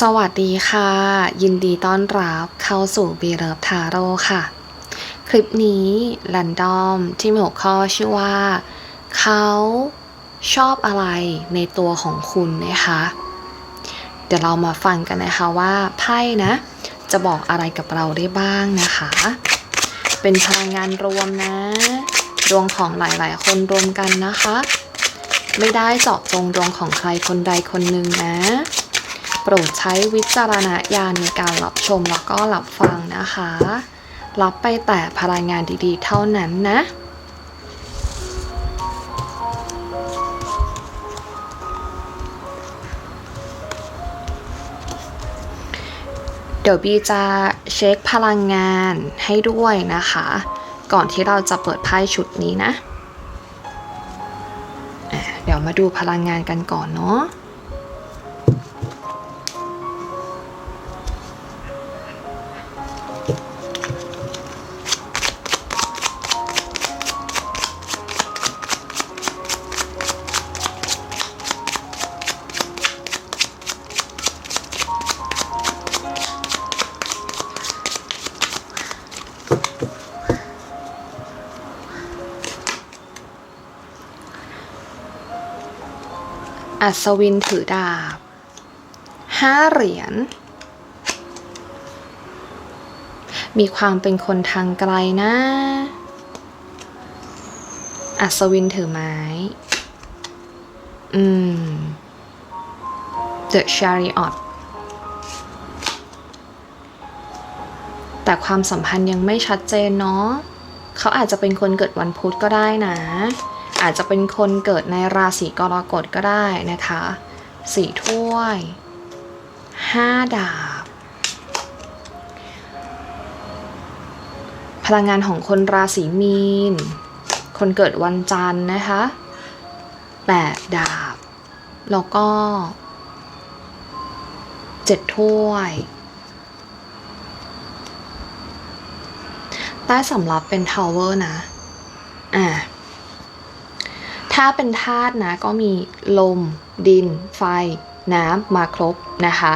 สวัสดีค่ะ ยินดีต้อนรับเข้าสู่บีเลิฟทาโร่ค่ะ คลิปนี้แรนดอมที่มีหัวข้อชื่อว่า เขาชอบอะไรในตัวของคุณนะคะ เดี๋ยวเรามาฟังกันนะคะว่าไพ่นะ จะบอกอะไรกับเราได้บ้างนะคะ เป็นพลังงานรวมนะ ดวงของหลายๆ คนรวมกันนะคะ ไม่ได้เจาะจงดวงของใครคนใดคนหนึ่งนะ โปรดใช้วิจารณญาณในการรับชมแล้วก็รับฟังนะคะ รับไปแต่พลังงานดีๆ เท่านั้นนะเดี๋ยวบีจะเช็คพลังงานให้ด้วยนะคะ ก่อนที่เราจะเปิดไพ่ชุดนี้นะอะเดี๋ยวมาดูพลังงานกันก่อนเนาะ อัศวินถือดาบห้าเหรียญ มีความเป็นคนทางไกลนะ อัศวินถือไม้ อืม The Chariot แต่ความสัมพันธ์ยังไม่ชัดเจนเนาะ เขาอาจจะเป็นคนเกิดวันพุธก็ได้นะ อาจจะเป็นคนเกิดในราศีกรกฎก็ได้นะคะสี่ถ้วยห้าดาบ พลังงานของคนราศีมีน คนเกิดวันจันทร์นะคะแปดดาบ แล้วก็เจ็ดถ้วยใต้สำรับเป็นทาวเวอร์นะ ถ้าเป็นธาตุนะก็มีลม ดิน ไฟ น้ำมาครบนะคะ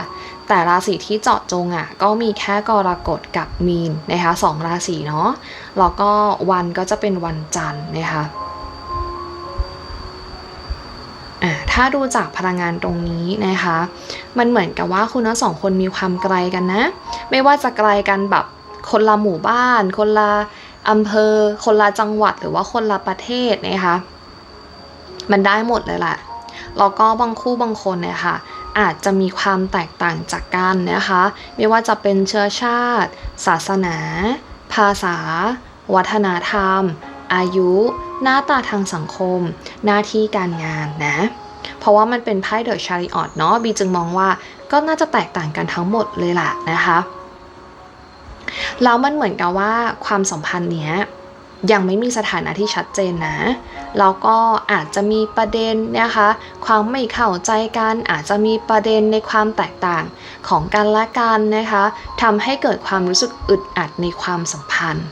แต่ราศีที่เจาะจงอะก็มีแค่กรกฎกับมีนนะคะสองราศีเนาะแล้วก็วันก็จะเป็นวันจันทร์นะคะอ่าถ้าดูจากพลังงานตรงนี้นะคะ มันเหมือนกับว่าคุณทั้งสองคนมีความไกลกันนะ ไม่ว่าจะไกลกันแบบคนละหมู่บ้าน คนละอำเภอ คนละจังหวัดหรือว่าคนละประเทศนะคะ มันได้หมดเลยแหละแล้วก็บางคู่บางคนเนี่ยค่ะอาจจะมีความแตกต่างจากกันนะคะ ไม่ว่าจะเป็นเชื้อชาติ ศาสนา ภาษา วัฒนธรรม อายุ หน้าตาทางสังคม หน้าที่การงานนะ เพราะว่ามันเป็นไพ่เดอะชาริออตเนาะบีจึงมองว่าก็น่าจะแตกต่างกันทั้งหมดเลยแหละนะคะแล้วมันเหมือนกับว่าความสัมพันธ์เนี้ย ยังไม่มีสถานะที่ชัดเจนนะ แล้วก็อาจจะมีประเด็นนะคะ ความไม่เข้าใจกัน อาจจะมีประเด็นในความแตกต่างของกันและกันนะคะทำให้เกิดความรู้สึกอึดอัดในความสัมพันธ์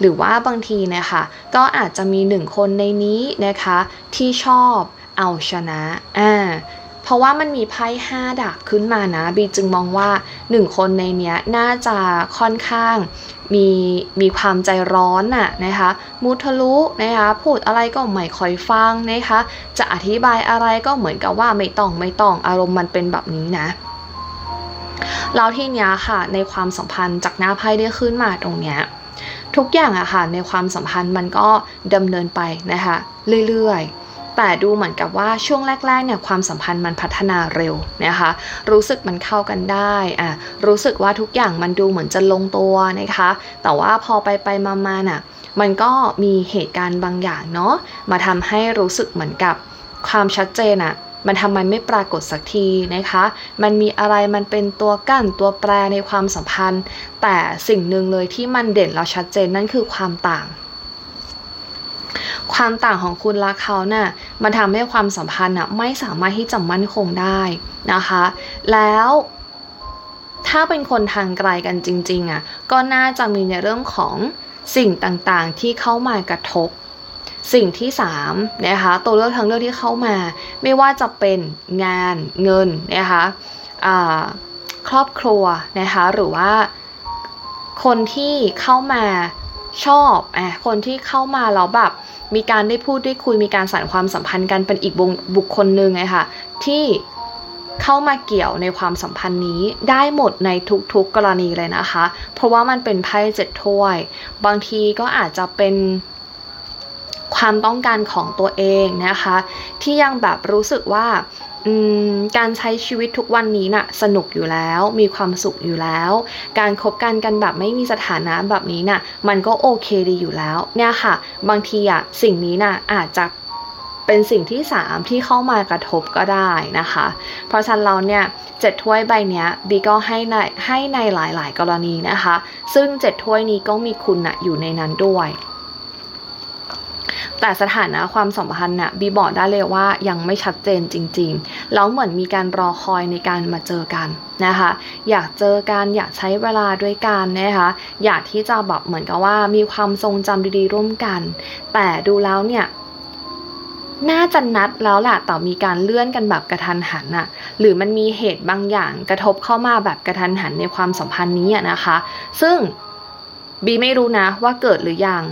หรือว่าบางทีนะคะ ก็อาจจะมีหนึ่งคนในนี้นะคะที่ชอบเอาชนะ อ่า เพราะว่ามันมีไพ่ห้าดาบขึ้นมานะบีจึงมองว่าหนึ่งคนในเนี้ยน่าจะค่อนข้างมีมีความใจร้อนน่ะนะคะมุทะลุนะคะพูดอะไรก็ไม่ค่อยฟังนะคะจะอธิบายอะไรก็เหมือนกับว่าไม่ต้องไม่ต้องอารมณ์มันเป็นแบบนี้นะแล้วทีเนี้ยค่ะในความสัมพันธ์จากหน้าไพ่ได้ขึ้นมาตรงเนี้ยทุกอย่างอะค่ะในความสัมพันธ์มันก็ดำเนินไปนะคะเรื่อยๆ แต่ดูเหมือนกับว่าช่วงแรกๆเนี่ยความสัมพันธ์มันพัฒนาเร็วนะคะ รู้สึกมันเข้ากันได้อะรู้สึกว่าทุกอย่างมันดูเหมือนจะลงตัวนะคะ แต่ว่าพอไปไปมามาน่ะมันก็มีเหตุการณ์บางอย่างเนาะมาทำให้รู้สึกเหมือนกับความชัดเจนอะมันทำไมไม่ปรากฏสักทีนะคะ มันมีอะไรมันเป็นตัวกั้นตัวแปรในความสัมพันธ์ แต่สิ่งหนึ่งเลยที่มันเด่นแล้วชัดเจนนั่นคือความต่าง ความต่างของคุณและเขาน่ะมันทำให้ความสัมพันธ์อะไม่สามารถที่จะมั่นคงได้นะคะ แล้วถ้าเป็นคนทางไกลกันจริงๆอะก็น่าจะมีในเรื่องของสิ่งต่างๆที่เข้ามากระทบ สิ่งที่3นะคะตัวเลือกทางเลือกที่เข้ามา ไม่ว่าจะเป็นงานเงินนะคะครอบครัวนะคะหรือว่าคนที่เข้ามาชอบอะคนที่เข้ามาแล้วแบบ มีการได้พูดได้คุยมีการสานความสัมพันธ์กันเป็นอีกบุคคลหนึ่งไงค่ะที่เข้ามาเกี่ยวในความสัมพันธ์นี้ได้หมดในทุกๆกรณีเลยนะคะ เพราะว่ามันเป็นไพ่เจ็ดถ้วย บางทีก็อาจจะเป็นความต้องการของตัวเองนะคะ ที่ยังแบบรู้สึกว่า การใช้ชีวิตทุกวันนี้น่ะสนุกอยู่แล้ว มีความสุขอยู่แล้ว การคบกันกันแบบไม่มีสถานะแบบนี้น่ะมันก็โอเคดีอยู่แล้ว เนี่ยค่ะ บางทีอะสิ่งนี้น่ะอาจจะเป็นสิ่งที่สามที่เข้ามากระทบก็ได้นะคะ เพราะฉะนั้นเราเนี่ยเจ็ดถ้วยใบเนี้ยบีก็ให้ในให้ในหลาย ๆ กรณีนะคะ ซึ่งเจ็ดถ้วยนี้ก็มีคุณน่ะอยู่ในนั้นด้วย แต่สถานะความสัมพันธ์น่ะบีบอกได้เลยว่ายังไม่ชัดเจนจริงๆ แล้วเหมือนมีการรอคอยในการมาเจอกันนะคะ อยากเจอกันอยากใช้เวลาด้วยกันนะคะ อยากที่จะแบบเหมือนกับว่ามีความทรงจำดีๆร่วมกัน แต่ดูแล้วเนี่ยน่าจะนัดแล้วแหละแต่มีการเลื่อนกันแบบกระทันหันน่ะ หรือมันมีเหตุบางอย่างกระทบเข้ามาแบบกระทันหันในความสัมพันธ์นี้นะคะ ซึ่งบีไม่รู้นะว่าเกิดหรือยัง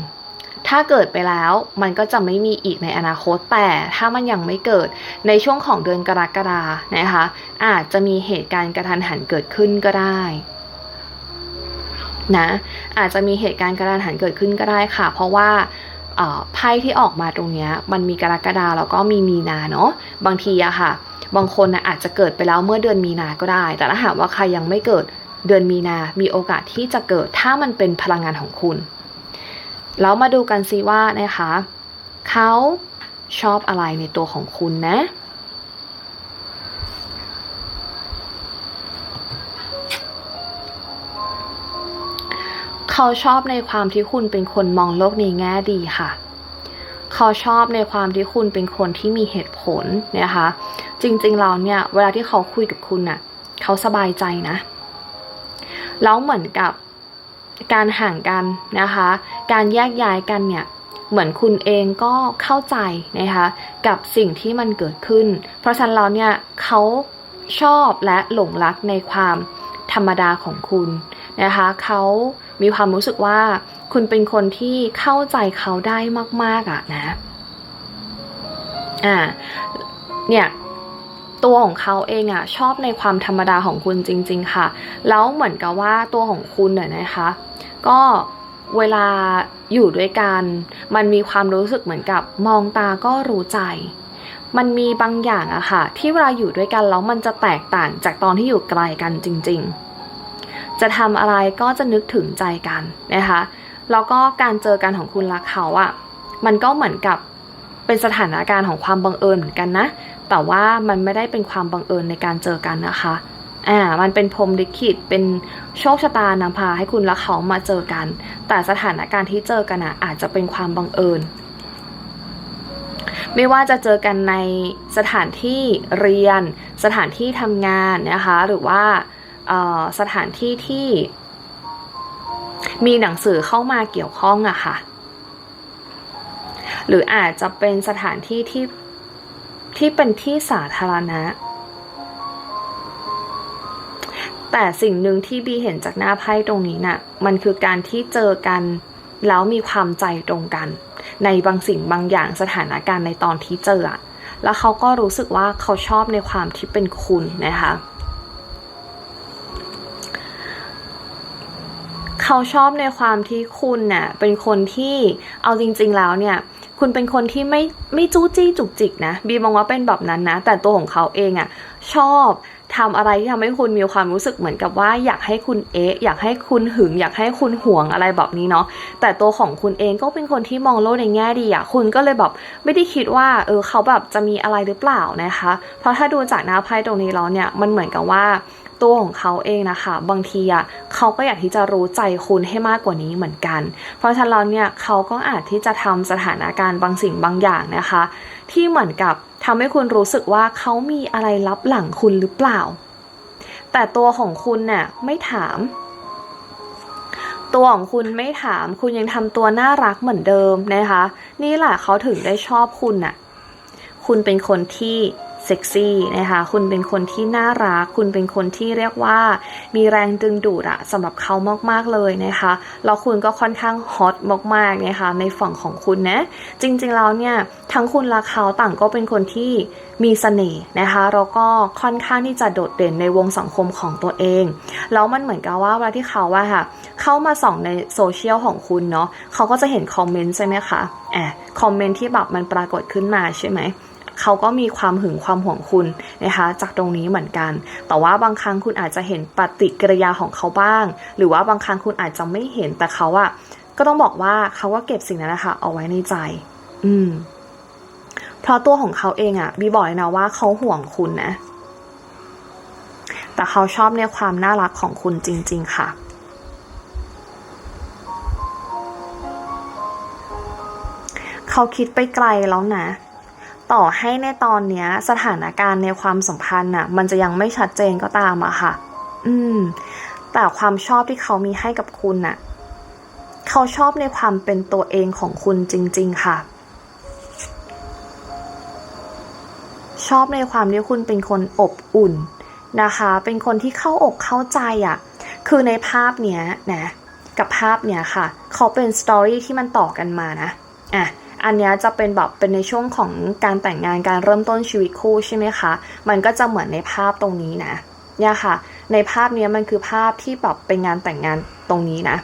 ถ้าเกิดไปแล้วมันก็จะไม่มีอีกในอนาคตแต่ถ้ามันยังไม่เกิดในช่วงของเดือนกรกฎานะคะ อาจจะมีเหตุการณ์กระทันหันเกิดขึ้นก็ได้นะอาจจะมีเหตุการณ์กระทันหันเกิดขึ้นก็ได้ค่ะ เพราะว่าไพ่ที่ออกมาตรงเนี้ยมันมีกรกฎาแล้วก็มีมีนาเนาะบางทีอะค่ะ บางคนนะอาจจะเกิดไปแล้วเมื่อเดือนมีนาก็ได้ แต่ถ้าหากว่าใครยังไม่เกิดเดือนมีนา มีโอกาสที่จะเกิดถ้ามันเป็นพลังงานของคุณ แล้วมาดูกันซิว่านะคะเขาชอบอะไรในตัวของคุณนะ เขาชอบในความที่คุณเป็นคนมองโลกในแง่ดีค่ะ เขาชอบในความที่คุณเป็นคนที่มีเหตุผลนะคะ จริงๆแล้วเนี่ยเวลาที่เขาคุยกับคุณน่ะ เขาสบายใจนะ แล้วเหมือนกับ การห่างกันนะคะ การแยกย้ายกันเนี่ยเหมือนคุณเองก็เข้าใจนะคะกับสิ่งที่มันเกิดขึ้น เพราะฉะนั้นแล้วเนี่ยเขาชอบและหลงรักในความธรรมดาของคุณนะคะเขามีความรู้สึกว่าคุณเป็นคนที่เข้าใจเขาได้มาก ๆอะนะอ่าเนี่ยตัวของเขาเองอะชอบในความธรรมดาของคุณจริง ๆ ค่ะ แล้วเหมือนกับว่าตัวของคุณเนี่ยนะคะ ก็เวลาอยู่ด้วยกัน มันมีความรู้สึกเหมือนกับมองตาก็รู้ใจ มันมีบางอย่างอะค่ะ ที่เวลาอยู่ด้วยกันแล้วมันจะแตกต่างจากตอนที่อยู่ไกลกันจริง ๆ จะทำอะไรก็จะนึกถึงใจกันนะคะ แล้วก็การเจอกันของคุณและเขาอะมันก็เหมือนกับเป็นสถานการณ์ของความบังเอิญเหมือนกันนะ แต่ว่ามันไม่ได้เป็นความบังเอิญในการเจอกันนะคะ อ่ามันเป็นพรมลิขิตเป็นโชคชะตานำพาให้คุณและเขามาเจอกัน แต่สถานการณ์ที่เจอกันอะอาจจะเป็นความบังเอิญ ไม่ว่าจะเจอกันในสถานที่เรียน สถานที่ทำงานนะคะ หรือว่าสถานที่ที่ มีหนังสือเข้ามาเกี่ยวข้องอะค่ะ หรืออาจจะเป็นสถานที่ที่ที่เป็นที่สาธารณะ แต่สิ่งหนึ่งที่บีเห็นจากหน้าไพ่ตรงนี้น่ะ มันคือการที่เจอกันแล้วมีความใจตรงกัน ในบางสิ่งบางอย่างสถานการณ์ในตอนที่เจออะแล้วเขาก็รู้สึกว่าเขาชอบในความที่เป็นคุณนะคะ เขาชอบในความที่คุณน่ะเป็นคนที่เอาจริง ๆ แล้วเนี่ย คุณเป็นคนที่ไม่ไม่จู้จี้จุกจิกนะ บีมองว่าเป็นแบบนั้นนะ แต่ตัวของเขาเองอะ่ะชอบ ทำอะไรที่ทำให้คุณมีความรู้สึกเหมือนกับว่าอยากให้คุณเอ๊ะอยากให้คุณหึง อยากให้คุณห่วงอะไรแบบนี้เนาะแต่ตัวของคุณเองก็เป็นคนที่มองโลกในแง่ดีอะคุณก็เลยแบบไม่ได้คิดว่าเออเขาแบบจะมีอะไรหรือเปล่านะคะ เพราะถ้าดูจากหน้าไพ่ตรงนี้แล้วเนี่ยมันเหมือนกับว่าตัวของเขาเองนะคะ บางทีอะเขาก็อยากที่จะรู้ใจคุณให้มากกว่านี้เหมือนกัน เพราะฉะนั้นเนี่ยเขาก็อาจที่จะทำสถานการณ์บางสิ่งบางอย่างนะคะ ที่เหมือนกับ ทำให้คุณรู้สึกว่าเขามีอะไรลับหลังคุณหรือเปล่า แต่ตัวของคุณเนี่ยไม่ถาม ตัวของคุณไม่ถาม คุณยังทำตัวน่ารักเหมือนเดิมนะคะ นี่แหละเขาถึงได้ชอบคุณน่ะ คุณเป็นคนที่ เซ็กซี่นะคะ คุณเป็นคนที่น่ารัก คุณเป็นคนที่เรียกว่า มีแรงดึงดูดอะสำหรับเขามากๆเลยนะคะ แล้วคุณก็ค่อนข้างฮอตมากๆนะคะในฝั่งของคุณนะ จริงๆแล้วเนี่ย ทั้งคุณและเขาต่างก็เป็นคนที่มีเสน่ห์นะคะแล้วก็ค่อนข้างที่จะโดดเด่นในวงสังคมของตัวเอง แล้วมันเหมือนกับว่าเวลาที่เขาว่าค่ะ เข้ามาส่องในโซเชียลของคุณเนาะเขาก็จะเห็นคอมเมนต์ใช่ไหมคะแอบคอมเมนต์ที่แบบมันปรากฏขึ้นมาใช่ไหม เขาก็มีความหึงความห่วงคุณนะคะจากตรงนี้เหมือนกัน แต่ว่าบางครั้งคุณอาจจะเห็นปฏิกิริยาของเขาบ้าง หรือว่าบางครั้งคุณอาจจะไม่เห็นแต่เขาอะก็ต้องบอกว่าเขาก็เก็บสิ่งนั้นนะคะเอาไว้ในใจ อืม เพราะตัวของเขาเองอะบีบอกเลยนะว่าเขาห่วงคุณนะ แต่เขาชอบในความน่ารักของคุณจริง ๆ ค่ะเขาคิดไปไกลแล้วนะ ต่อให้ในตอนเนี้ยสถานการณ์ในความสัมพันธ์น่ะ มันจะยังไม่ชัดเจนก็ตามอะค่ะ อืม แต่ความชอบที่เขามีให้กับคุณน่ะ เขาชอบในความเป็นตัวเองของคุณจริง ๆ ค่ะ ชอบในความที่คุณเป็นคนอบอุ่นนะคะ เป็นคนที่เข้าอกเข้าใจอะคือในภาพเนี้ยนะ กับภาพเนี้ยค่ะ เขาเป็นสตอรี่ที่มันต่อกันมานะ อะ อันนี้จะเป็นแบบเป็นในช่วงของการแต่งงานการเริ่มต้นชีวิตคู่ใช่ไหมคะ มันก็จะเหมือนในภาพตรงนี้นะเนี่ยค่ะ ในภาพเนี้ยมันคือภาพที่แบบเป็นงานแต่งงานตรงนี้นะ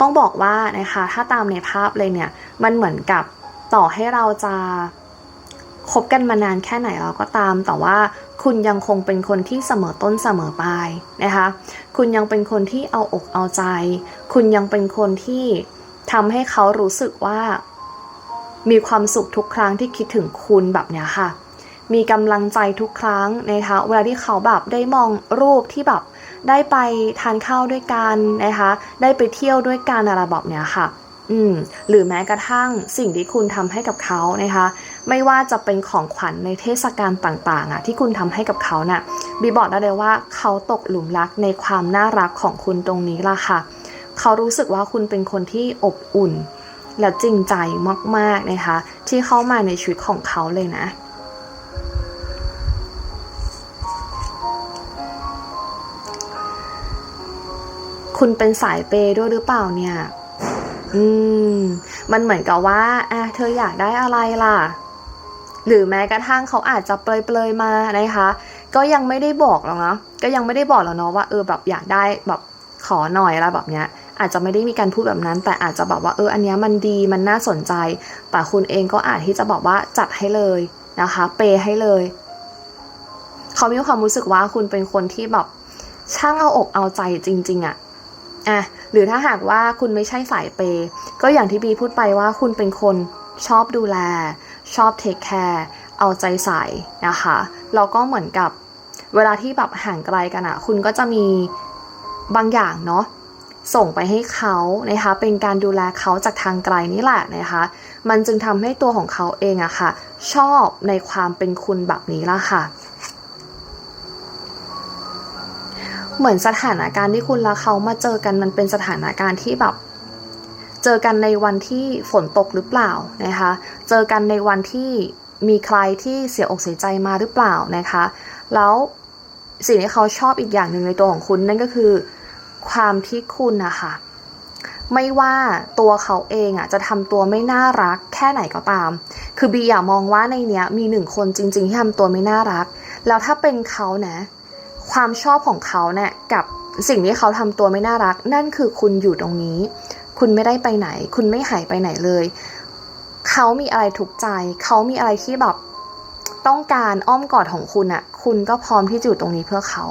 ต้องบอกว่านะคะ ถ้าตามในภาพเลยเนี่ย มันเหมือนกับต่อให้เราจะคบกันมานานแค่ไหนเราก็ตาม แต่ว่าคุณยังคงเป็นคนที่เสมอต้นเสมอปลายนะคะ คุณยังเป็นคนที่เอาอกเอาใจ คุณยังเป็นคนที่ ทำให้เขารู้สึกว่า มีความสุขทุกครั้งที่คิดถึงคุณแบบเนี้ยค่ะ มีกำลังใจทุกครั้งนะคะเวลาที่เขาแบบได้มองรูปที่แบบได้ไปทานข้าวด้วยกันนะคะ ได้ไปเที่ยวด้วยกันอะไรแบบเนี้ยค่ะอืมหรือแม้กระทั่งสิ่งที่คุณทำให้กับเขานะคะ ไม่ว่าจะเป็นของขวัญในเทศกาลต่างๆอะที่คุณทำให้กับเขาน่ะบีบอกได้เลยว่าเขาตกหลุมรักในความน่ารักของคุณตรงนี้ล่ะค่ะ เขารู้สึกว่าคุณเป็นคนที่อบอุ่น และจริงใจมากๆนะคะ ที่เข้ามาในชีวิตของเขาเลยนะคุณเป็นสายเปย์ด้วยหรือเปล่าเนี่ย อืม มันเหมือนกับว่าอะเธออยากได้อะไรล่ะ หรือแม้กระทั่งเขาอาจจะเปลยๆมานะคะ ก็ยังไม่ได้บอกหรอกเนาะ ก็ยังไม่ได้บอกหรอกเนาะว่าเออแบบอยากได้แบบขอหน่อยอะไรแบบเนี้ย อาจจะไม่ได้มีการพูดแบบนั้น แต่อาจจะแบบว่าเอออันนี้มันดีมันน่าสนใจ แต่คุณเองก็อาจที่จะบอกว่าจัดให้เลยนะคะ เปย์ให้เลย เขามีความรู้สึกว่าคุณเป็นคนที่แบบช่างเอาอกเอาใจจริง ๆอะอะหรือถ้าหากว่าคุณไม่ใช่สายเปย์ก็อย่างที่บีพูดไปว่าคุณเป็นคนชอบดูแล ชอบเทคแคร์เอาใจใส่นะคะแล้วก็เหมือนกับเวลาที่แบบห่างไกลกันอะคุณก็จะมีบางอย่างเนาะ ส่งไปให้เขานะคะ เป็นการดูแลเขาจากทางไกลนี่แหละนะคะ มันจึงทำให้ตัวของเขาเองอะค่ะ ชอบในความเป็นคุณแบบนี้ละค่ะเหมือนสถานการณ์ที่คุณและเขามาเจอกันมันเป็นสถานการณ์ที่แบบ เจอกันในวันที่ฝนตกหรือเปล่านะคะ เจอกันในวันที่มีใครที่เสียอกเสียใจมาหรือเปล่านะคะ แล้วสิ่งที่เขาชอบอีกอย่างหนึ่งในตัวของคุณนั่นก็คือ ความที่คุณนะคะไม่ว่าตัวเขาเองอะจะทำตัวไม่น่ารักแค่ไหนก็ตาม คือบีอยากมองว่าในเนี้ยมีหนึ่งคนจริง ๆ ที่ทำตัวไม่น่ารัก แล้วถ้าเป็นเขานะความชอบของเขาเนี่ยกับสิ่งที่เขาทำตัวไม่น่ารัก นั่นคือคุณอยู่ตรงนี้ คุณไม่ได้ไปไหน คุณไม่หายไปไหนเลย เขามีอะไรถูกใจ เขามีอะไรที่แบบต้องการอ้อมกอดของคุณอะคุณก็พร้อมที่จะอยู่ตรงนี้เพื่อเขา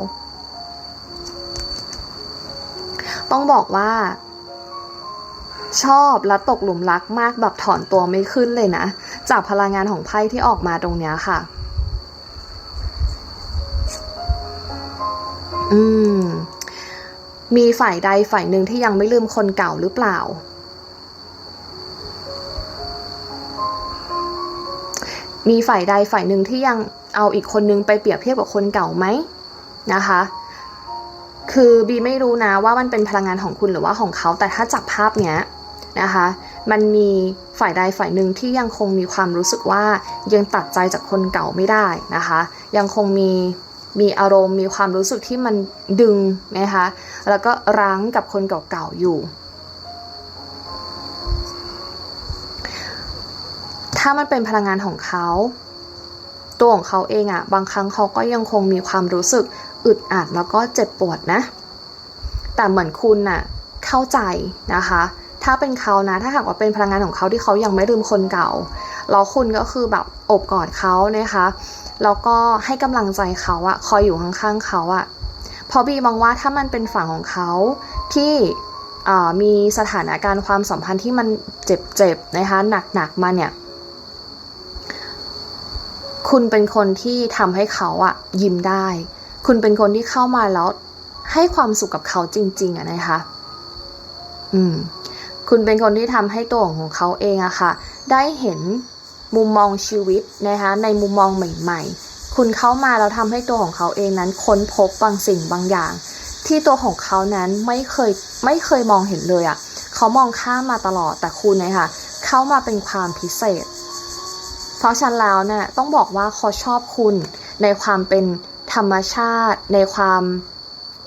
ต้องบอกว่า ชอบและตกหลุมรักมากแบบถอนตัวไม่ขึ้นเลยนะ จากพลังงานของไพ่ที่ออกมาตรงเนี้ยค่ะ อืม มีฝ่ายใดฝ่ายหนึ่งที่ยังไม่ลืมคนเก่าหรือเปล่ามีฝ่ายใดฝ่ายหนึ่งที่ยังเอาอีกคนนึงไปเปรียบเทียบกับคนเก่าไหมนะคะ คือบีไม่รู้นะว่ามันเป็นพลังงานของคุณหรือว่าของเขา แต่ถ้าจับภาพเนี้ยนะคะ มันมีฝ่ายใดฝ่ายหนึ่งที่ยังคงมีความรู้สึกว่ายังตัดใจจากคนเก่าไม่ได้นะคะ ยังคงมีมีอารมณ์มีความรู้สึกที่มันดึงนะคะแล้วก็รั้งกับคนเก่าๆอยู่ ถ้ามันเป็นพลังงานของเขา ตัวของเขาเองอะบางครั้งเขาก็ยังคงมีความรู้สึก อึดอัดแล้วก็เจ็บปวดนะ แต่เหมือนคุณน่ะเข้าใจนะคะ ถ้าเป็นเขานะ ถ้าหากว่าเป็นพลังงานของเขาที่เขายังไม่ลืมคนเก่า แล้วคุณก็คือแบบอบกอดเขานะคะ แล้วก็ให้กำลังใจเขาอะคอยอยู่ข้างๆเขาอะเพราะบีมองว่าถ้ามันเป็นฝั่งของเขาที่มีสถานการณ์ความสัมพันธ์ที่มันเจ็บๆนะคะหนักๆมาเนี่ย คุณเป็นคนที่ทำให้เขาอะยิ้มได้ คุณเป็นคนที่เข้ามาแล้วให้ความสุขกับเขาจริง ๆอะนะคะ อืม คุณเป็นคนที่ทำให้ตัวของเขาเองอะค่ะ ได้เห็นมุมมองชีวิตนะคะ ในมุมมองใหม่ ๆ คุณเข้ามาแล้วทำให้ตัวของเขาเองนั้น ค้นพบบางสิ่งบางอย่าง ที่ตัวของเขานั้นไม่เคยไม่เคยมองเห็นเลยอะเขามองข้ามมาตลอดแต่คุณเนี่ยค่ะเข้ามาเป็นความพิเศษ เพราะฉะนั้นแล้วเนี่ยต้องบอกว่าเขาชอบคุณในความเป็น ธรรมชาติในความ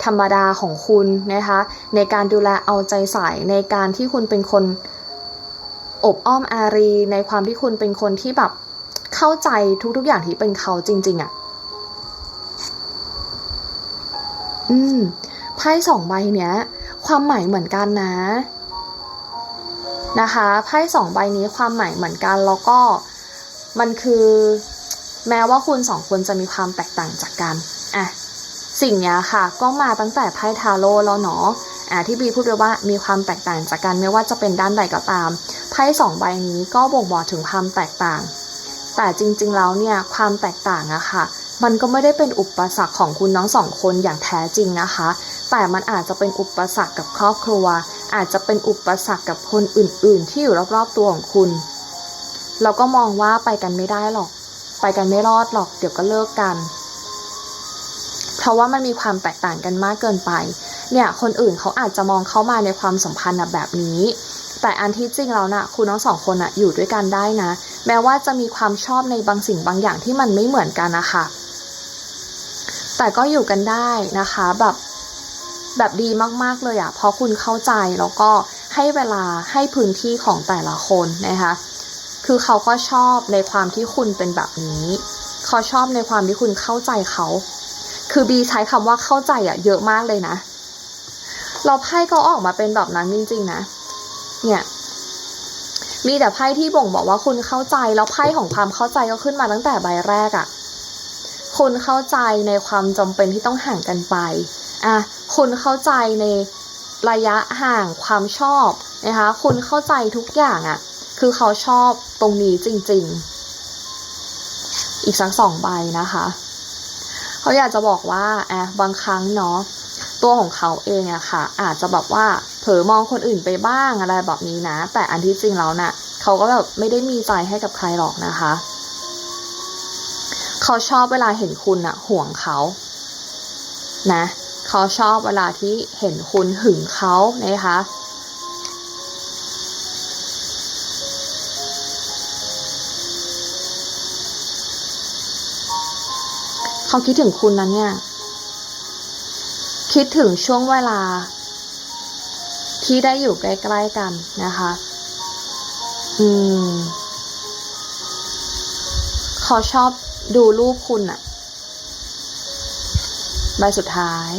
ธรรมดาของคุณนะคะ ในการดูแลเอาใจใส่ในการที่คุณเป็นคนอบอ้อมอารี ในความที่คุณเป็นคนที่แบบเข้าใจทุกๆอย่างที่เป็นเขาจริง ๆอะ่ะ อืมไพ่สองใบเนี้ย ความหมายเหมือนกันนะนะคะไพ่สองใบนี้ความหมายเหมือนกันแล้วก็มันคือ แม้ว่าคุณสองคนจะมีความแตกต่างจากกันอะสิ่งนี้ค่ะ ก็มาตั้งแต่ไพ่ทาโร่แล้วเนาะอะที่บีพูดไปว่ามีความแตกต่างจากกันไม่ว่าจะเป็นด้านใดก็ตามไพ่สองใบนี้ก็บ่งบอกถึงความแตกต่าง แต่จริงๆแล้วเนี่ยความแตกต่างอะค่ะ มันก็ไม่ได้เป็นอุปสรรคของคุณน้องสองคนอย่างแท้จริงนะคะ แต่มันอาจจะเป็นอุปสรรคกับครอบครัว อาจจะเป็นอุปสรรคกับคนอื่นๆ ที่อยู่รอบๆตัวของคุณ เราก็มองว่าไปกันไม่ได้หรอก ไปกันไม่รอดหรอกเดี๋ยวก็เลิกกัน เพราะว่ามันมีความแตกต่างกันมากเกินไป เนี่ยคนอื่นเขาอาจจะมองเข้ามาในความสัมพันธ์แบบนี้ แต่อันที่จริงแล้วนะคุณทั้งสองคนอะอยู่ด้วยกันได้นะ แม้ว่าจะมีความชอบในบางสิ่งบางอย่างที่มันไม่เหมือนกันนะคะแต่ก็อยู่กันได้นะคะแบบแบบดีมากๆเลยอะเพราะคุณเข้าใจแล้วก็ให้เวลาให้พื้นที่ของแต่ละคนนะคะ คือเขาก็ชอบในความที่คุณเป็นแบบนี้ เขาชอบในความที่คุณเข้าใจเขา คือบีใช้คำว่าเข้าใจอะเยอะมากเลยนะ เราไพ่ก็ออกมาเป็นแบบนั้นจริง ๆ นะ เนี่ย มีแต่ไพ่ที่บ่งบอกว่าคุณเข้าใจ แล้วไพ่ของความเข้าใจก็ขึ้นมาตั้งแต่ใบแรกอะคุณเข้าใจในความจำเป็นที่ต้องห่างกันไป อะ คุณเข้าใจในระยะห่างความชอบนะคะ คุณเข้าใจทุกอย่างอะ่ะ คือเขาชอบตรงนี้จริง ๆ อีกสักสองใบนะคะ เขาอยากจะบอกว่าแอะบางครั้งเนาะตัวของเขาเองอะค่ะ อาจจะแบบว่าเผลอมองคนอื่นไปบ้างอะไรแบบนี้นะ แต่อันที่จริงแล้วน่ะเขาก็แบบไม่ได้มีใจให้กับใครหรอกนะคะ เขาชอบเวลาเห็นคุณอะห่วงเขา นะ เขาชอบเวลาที่เห็นคุณหึงเขานะคะ เขาคิดถึงคุณนะเนี่ย คิดถึงช่วงเวลา ที่ได้อยู่ใกล้ๆกันนะคะ อืม เขาชอบดูรูปคุณอะใบสุดท้าย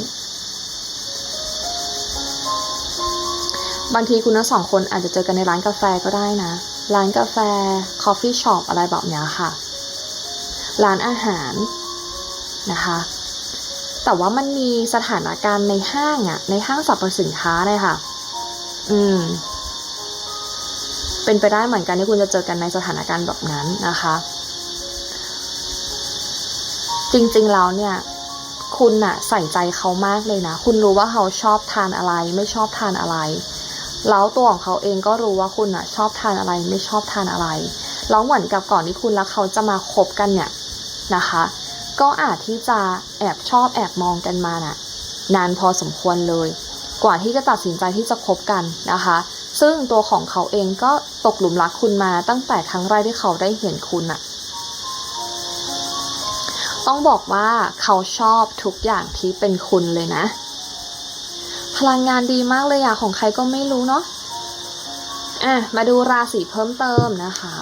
บางทีคุณทั้งสองคนอาจจะเจอกันในร้านกาแฟก็ได้นะ ร้านกาแฟ คอฟฟี่ช็อปอะไรแบบนี้ค่ะ ร้านอาหาร นะคะ แต่ว่ามันมีสถานการณ์ในห้างอะในห้างสรรพสินค้าเลยค่ะ อืม เป็นไปได้เหมือนกันที่คุณจะเจอกันในสถานการณ์แบบนั้นนะคะ จริงๆแล้วเนี่ย คุณน่ะใส่ใจเขามากเลยนะ คุณรู้ว่าเขาชอบทานอะไร ไม่ชอบทานอะไรแล้วตัวของเขาเองก็รู้ว่าคุณน่ะ ชอบทานอะไรไม่ชอบทานอะไรแล้วเหมือนกับก่อนที่คุณและเขาจะมาคบกันเนี่ยนะคะ ก็อาจที่จะแอบชอบแอบมองกันมาน่ะนานพอสมควรเลย กว่าที่จะตัดสินใจที่จะคบกันนะคะ ซึ่งตัวของเขาเองก็ตกหลุมรักคุณมาตั้งแต่ครั้งแรกที่เขาได้เห็นคุณอะต้องบอกว่าเขาชอบทุกอย่างที่เป็นคุณเลยนะ พลังงานดีมากเลยอะของใครก็ไม่รู้เนาะอะมาดูราศีเพิ่มเติมนะคะ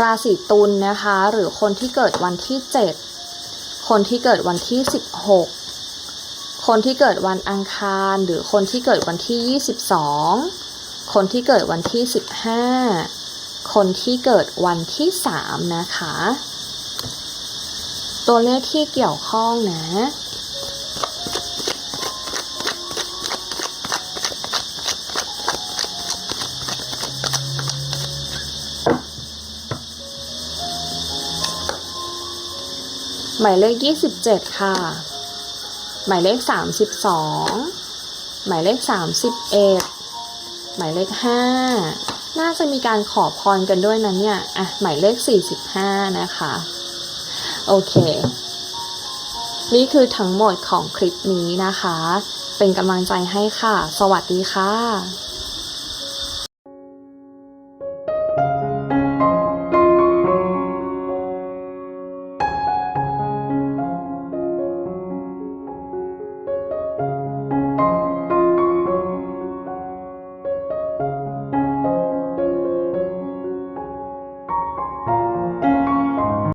ราศีตุลนะคะ หรือคนที่เกิดวันที่ 7 คนที่เกิดวันที่ 16 คนที่เกิดวันอังคาร หรือคนที่เกิดวันที่ 22 คนที่เกิดวันที่ 15 คนที่เกิดวันที่ 3 นะคะ ตัวเลขที่เกี่ยวข้องนะ หมายเลข 27 ค่ะ หมายเลข 32 หมายเลข 31 หมายเลข 5 น่าจะมีการขอพรกันด้วยนะเนี่ย อะ หมายเลข 45 นะคะ โอเค นี่คือทั้งหมดของคลิปนี้นะคะ เป็นกำลังใจให้ค่ะ สวัสดีค่ะ